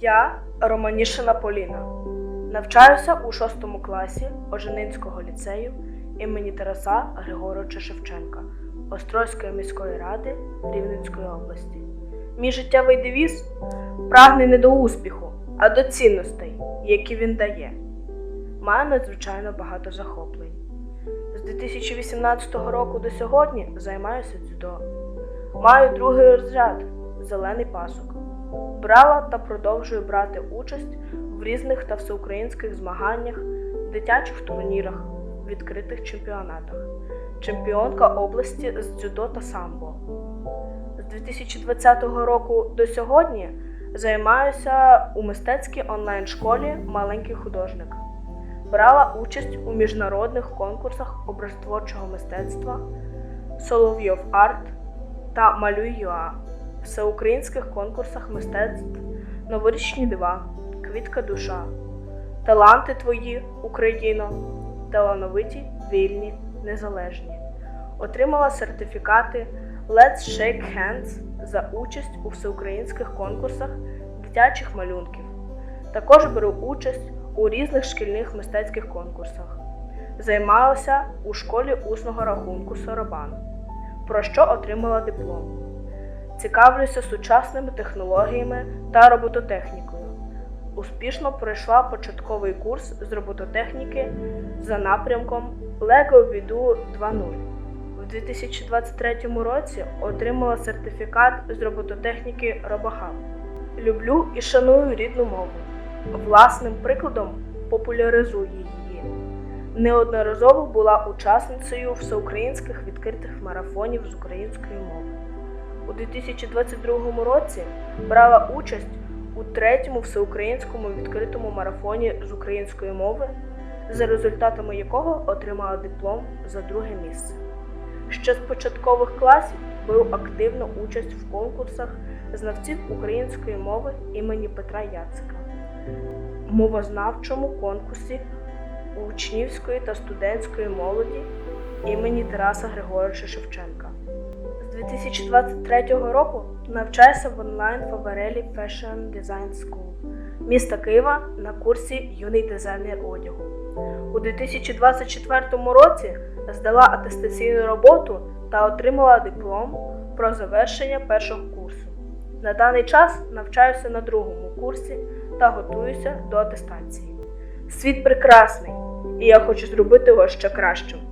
Я Романішина Поліна. Навчаюся у 6 класі Оженинського ліцею імені Тараса Григоровича Шевченка Острозької міської ради Рівненської області. Мій життєвий девіз прагне не до успіху, а до цінностей, які він дає. Маю надзвичайно багато захоплень. З 2018 року до сьогодні займаюся дзюдо. Маю другий розряд зелений пасок. Брала та продовжую брати участь в різних та всеукраїнських змаганнях, дитячих турнірах, відкритих чемпіонатах, чемпіонка області з дзюдо та самбо. З 2020 року до сьогодні займаюся у мистецькій онлайн-школі Маленький художник. Брала участь у міжнародних конкурсах образотворчого мистецтва Соловйов Арт та Малюй.ЮА, всеукраїнських конкурсах мистецтв Новорічні дива, Квітка душа, Таланти твої, Україно, талановиті, вільні, незалежні. Отримала сертифікати Let's Shake Hands за участь у всеукраїнських конкурсах дитячих малюнків. Також беру участь у різних шкільних мистецьких конкурсах. Займалася у школі усного рахунку Соробан, про що отримала диплом. Цікавлюся сучасними технологіями та робототехнікою. Успішно пройшла початковий курс з робототехніки за напрямком Vidu 2.0. У 2023 році отримала сертифікат з робототехніки RoboHub. Люблю і шаную рідну мову. Власним прикладом популяризую її. Неодноразово була учасницею всеукраїнських відкритих марафонів з української мови. У 2022 році брала участь у третьому всеукраїнському відкритому марафоні з української мови, за результатами якого отримала диплом за друге місце. Ще з початкових класів беру активну участь в конкурсах знавців української мови імені Петра Яцика, мовознавчому конкурсі учнівської та студентської молоді імені Тараса Григоровича Шевченка. З 2023 року навчаюся в онлайн Фаверелі Fashion Design School міста Києва на курсі Юний дизайнер одягу. У 2024 році здала атестаційну роботу та отримала диплом про завершення першого курсу. На даний час навчаюся на другому курсі та готуюся до атестації. Світ прекрасний, і я хочу зробити його ще кращим.